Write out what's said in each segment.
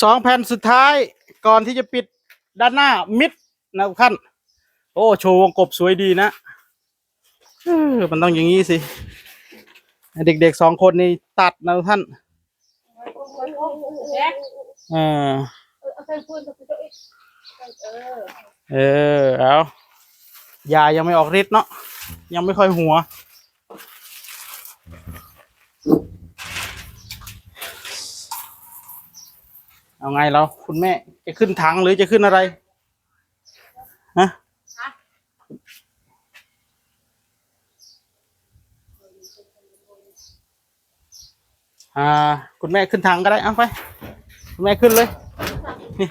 สองแผ่นสุดท้ายก่อนที่จะปิดด้านหน้ามิดนะทุกท่าน โอ้ โชว์วงกบสวยดีนะมันต้องอย่างนี้สิ เด็กๆสองคนนี่ตัดนะทุกท่านเออเอาใส่พูนกับตัวเองเออเออ เอายายังไม่ออกฤทธิ์เนาะยังไม่ค่อยหัว เอาไงเราคุณแม่ จะขึ้นถังหรือจะขึ้นอะไรฮะอ่า คุณแม่ขึ้นถังก็ได้เอาไป คุณแม่ขึ้นเลย นี่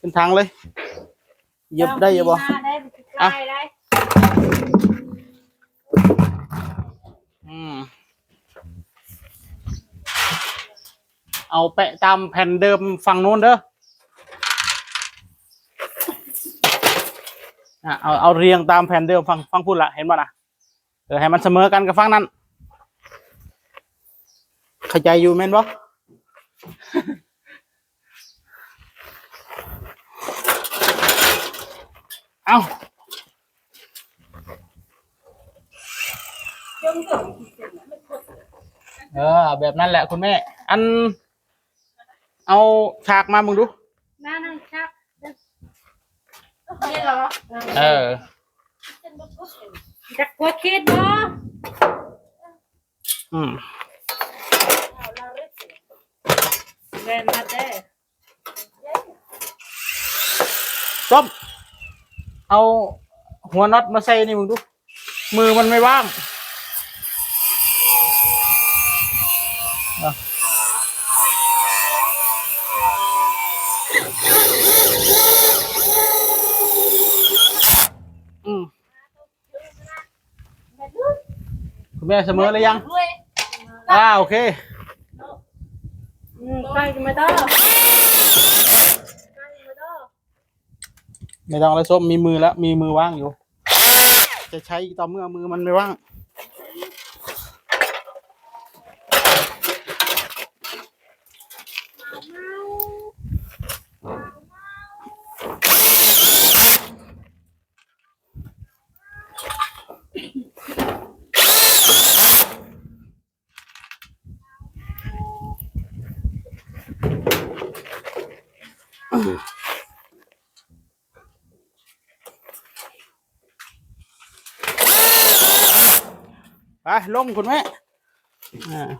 ขึ้นถังเลยเหยียบได้เหยียบบ่ได้ได้ได้อืม เอาแปะตามแผ่นเดิมฝั่งนู้นเด้ออะเอาเอาเรียงตามแผ่นเดิมฟังฟังพูดละเห็นป่ะนะเออให้มันเสมอกันกับฝั่งนั้นเข้าใจอยู่แม่นบ่เอาเออแบบนั้นแหละคุณแม่ อัน เอาฉากมามึงดูนั่นนั่นครับนี่เหรอเออจะกดคิดบ่อืมเล่นมาเด้ส้มเอาหัวน็อตมาใส่นี่มึงดู มือมันไม่ว่าง แม่เสมอเลยยังอ่าโอเค อืมใกล้จะมาเด้อไม่ต้องแล้วส้มมีมือแล้ว มีมือว่างอยู่ จะใช้ต่อเมื่อมือมันไม่ว่าง ลงคุณแม่อ่าฮะ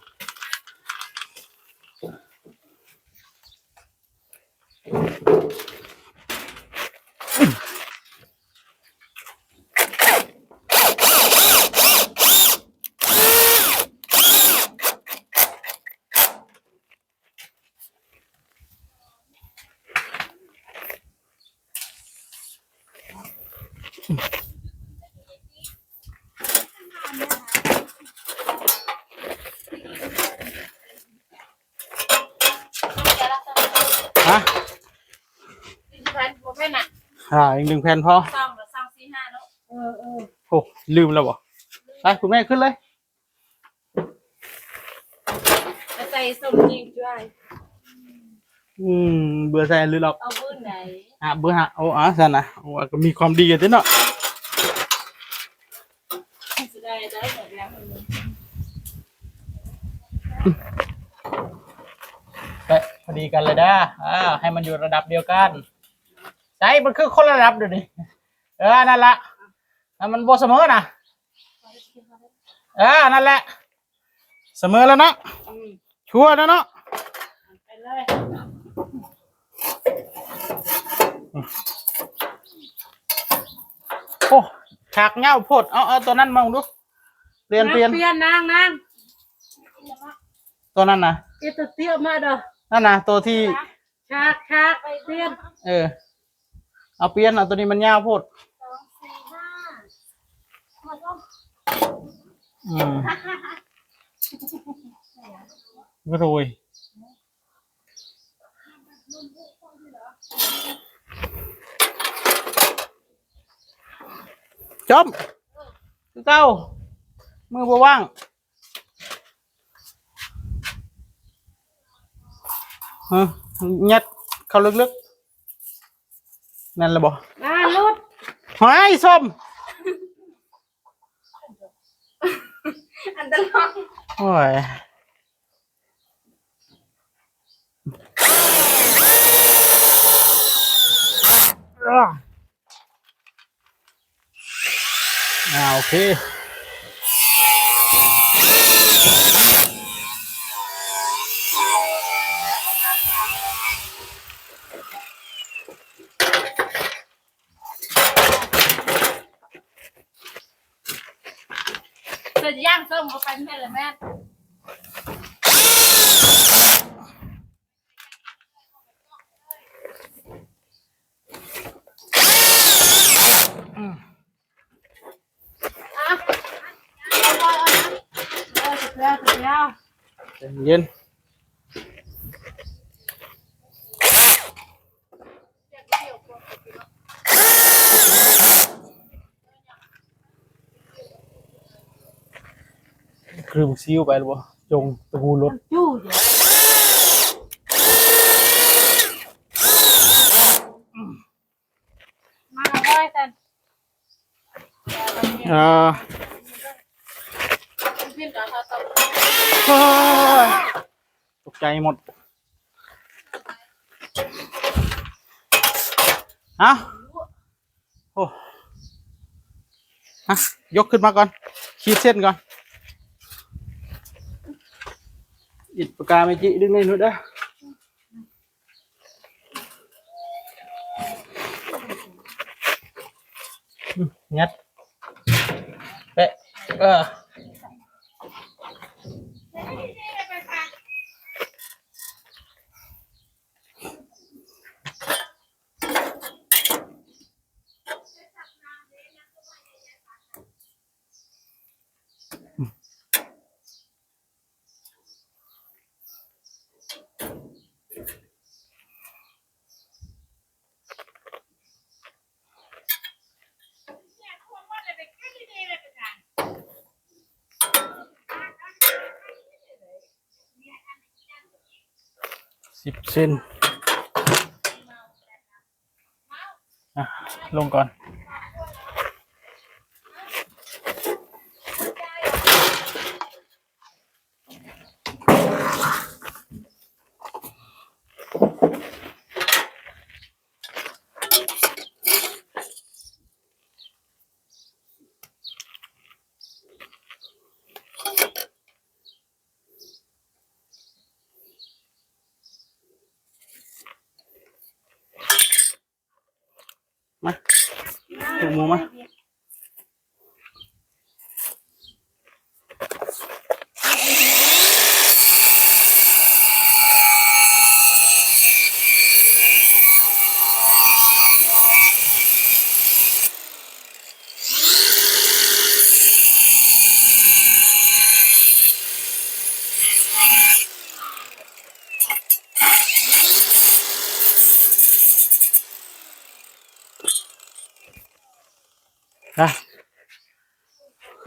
อ่าอีกหนึ่งแผ่นพอซ่อมหรือซ่อมสี่ห้าเนาะเออเออโอ้ลืมแล้วบ่ไปคุณแม่ขึ้นเลยจะใส่สมจริงด้วย อืมเบื่อใส่หรือหรอกเอาบื้นไหนอะเบื่อฮะโอ้อะสันนะโอ้ก็มีความดีกันด้วยเนาะจะได้ได้หมดแล้วแต่พอดีกันเลยนะอ่าให้มันอยู่ระดับเดียวกัน ใช่มันคือคนละระดับเดี๋ยวนี้เออนั่นละอะมันบ่เสมอนะเออนั่นแหละ เสมอแล้วเนาะอืมชัวร์แล้วเนาะไปเลยโอ้ฉากเหง้าโพดเอาเอาตัวนั้นมาดูเปลี่ยนเปลี่ยนเปลี่ยนนางนางตัวนั้นนะเอตเตี้ยมาเด้อนั่นนะตัวที่ชากชากเปลี่ยนเออ เอาเปลี่ยนเอาตัวนี้มันยาวโพดอืมก็โรยจบคือเก้า มือบ่ว่าง ฮะยัดเข้าลึกๆ นั่นแหละบ่น่าลุดหอยส้มอันตรายโอ้ยอ่าโอเค เกิดย่างส้มเขาไปไม่ได้เลยแม่เออเสร็จแล้วเสร็จแล้วใจเย็น คือบุกซิวไปหรือเปล่าจงตะกูรถจู้เดี๋ยวมาเลยแต่อ่าพี่กับเขาตบโอ้ยตกใจหมดเอ้าโอ้ฮะยกขึ้นมาก่อนขีดเส้นก่อน bà cà mẹ chị đứng lên nữa đã nhát đấy. Ờ. สิบเส้นลงก่อน มา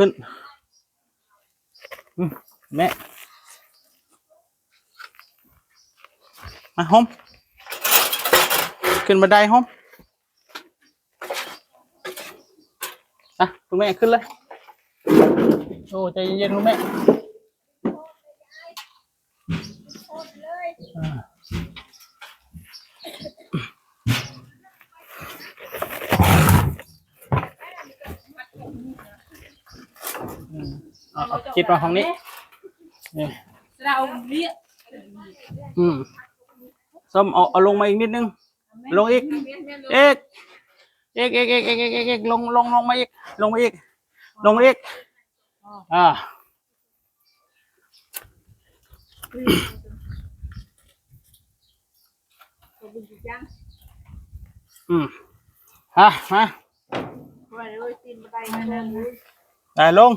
ขึ้นแม่มาห้อมขึ้นบันไดห้อมอะคุณแม่ขึ้นเลยโอ้ใจเย็นๆคุณแม่ คิดมาห้องนี้เราเรียกอืมส้มเอาเอาลงมาอีกนิดนึง ลงอีกเอกเอกเอกเอกเอกเอกเอกลงลงลงมาอีก ลงมาอีก ลงอีกอ่าอืมฮะฮะได้ลง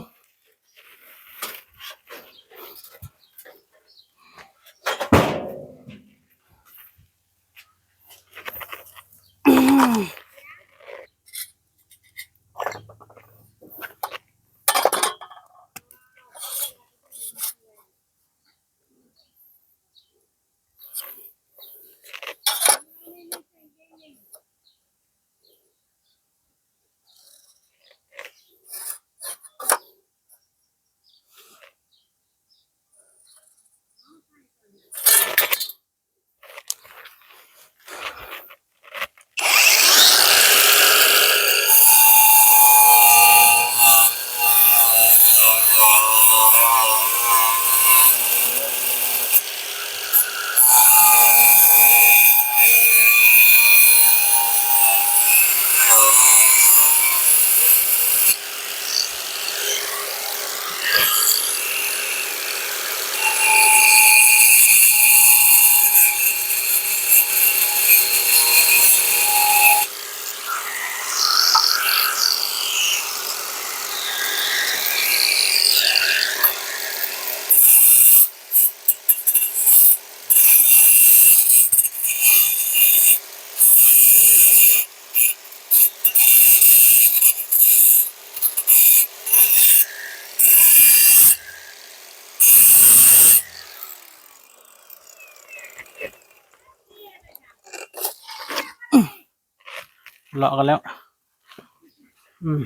เลาะกันแล้ว อืม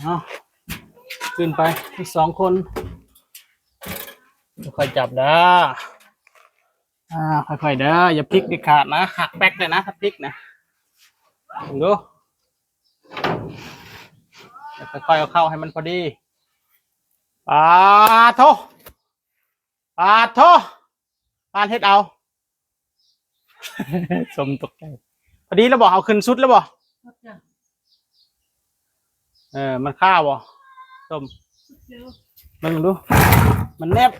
เอาขึ้นไปอีกสองคนค่อยจับเด้ออ่าค่อยๆเด้ออย่าพลิกเดิขาดนะหักแป๊กเลยนะถ้าพลิกนะดูค่อยๆเอาเข้าให้มันพอดีปาโทปาโทปานเฮ็ดเอา สมตกใจ พอดีแล้วบอกเอาขึ้นสุดแล้วบอกเออ มันข้าวบ่ส้มมึงดู มันแนบ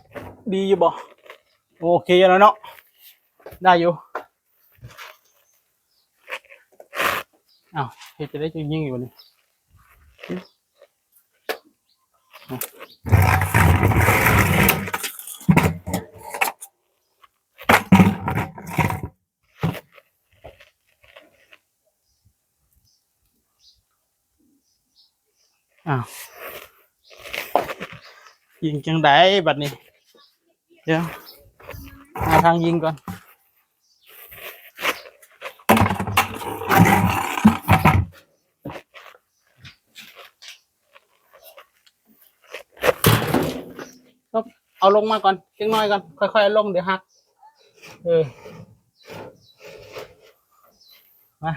ดีอยู่บ่โอเคแล้วเนาะได้อยู่อ้าวเฮ็ดจะได้จะยิงอยู่นี่ อ้าวยิงจังไดบัดนี้ เดี๋ยวหาทางยิงก่อนเอาลงมาก่อนจังน้อยก่อน ค่อยๆลงเดี๋ยวหัก เออ มา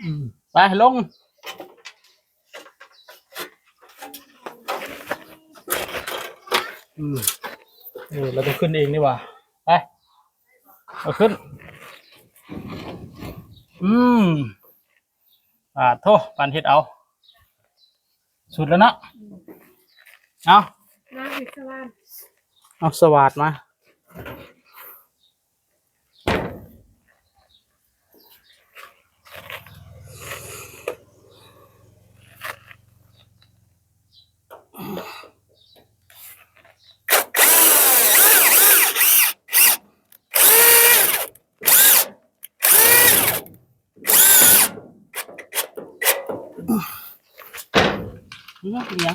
อืม ไปลงอืมเออเราต้องขึ้นเองนี่หว่า ไปเอาขึ้น อืมอ่าโทษปันเฮ็ดเอา สุดแล้วเนาะเอาน้ำผิดสวานเอาสวัสดมา นี่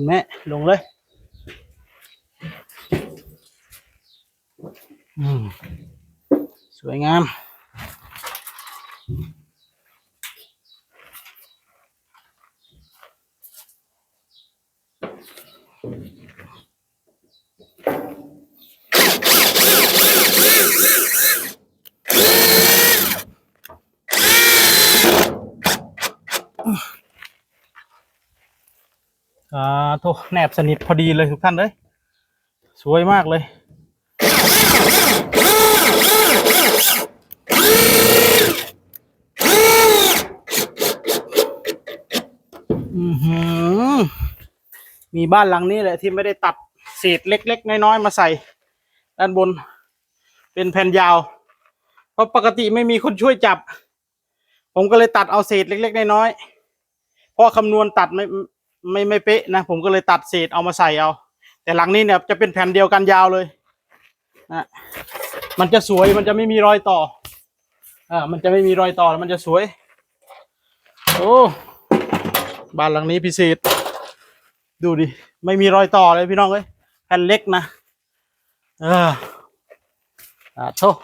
คุณแม่ลงเลยอืมสวยงาม อ่า โทแนบสนิทพอดีเลยทุกท่านเลยสวยมากเลยอือหือมีบ้านหลังนี้แหละที่ไม่ได้ตัดเศษเล็ก ๆ น้อย ๆ มาใส่ ด้านบนเป็นแผ่นยาว เพราะปกติไม่มีคนช่วยจับ ผมก็เลยตัดเอาเศษเล็ก ๆ น้อยๆเพราะคำนวณตัดไม่ ไม่ไม่เป๊ะนะผมก็เลยตัดเศษเอามาใส่เอา แต่หลังนี้เนี่ยจะเป็นแผ่นเดียวกันยาวเลยนะมันจะสวยมันจะไม่มีรอยต่ออ่ามันจะไม่มีรอยต่อแล้วมันจะสวย โอ้บ้านหลังนี้พิเศษ ดูดิไม่มีรอยต่อเลยพี่น้องเอ้ยแผ่นเล็กนะเอออ่าโทษ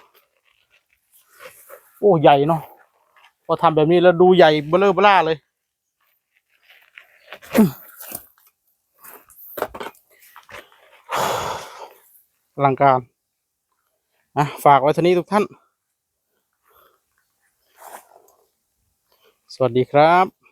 โอ้ใหญ่เนาะพอทำแบบนี้แล้วดูใหญ่เบ้อเบล่าเลย อลังการนะฝากไว้ท่านี้ทุกท่าน สวัสดีครับ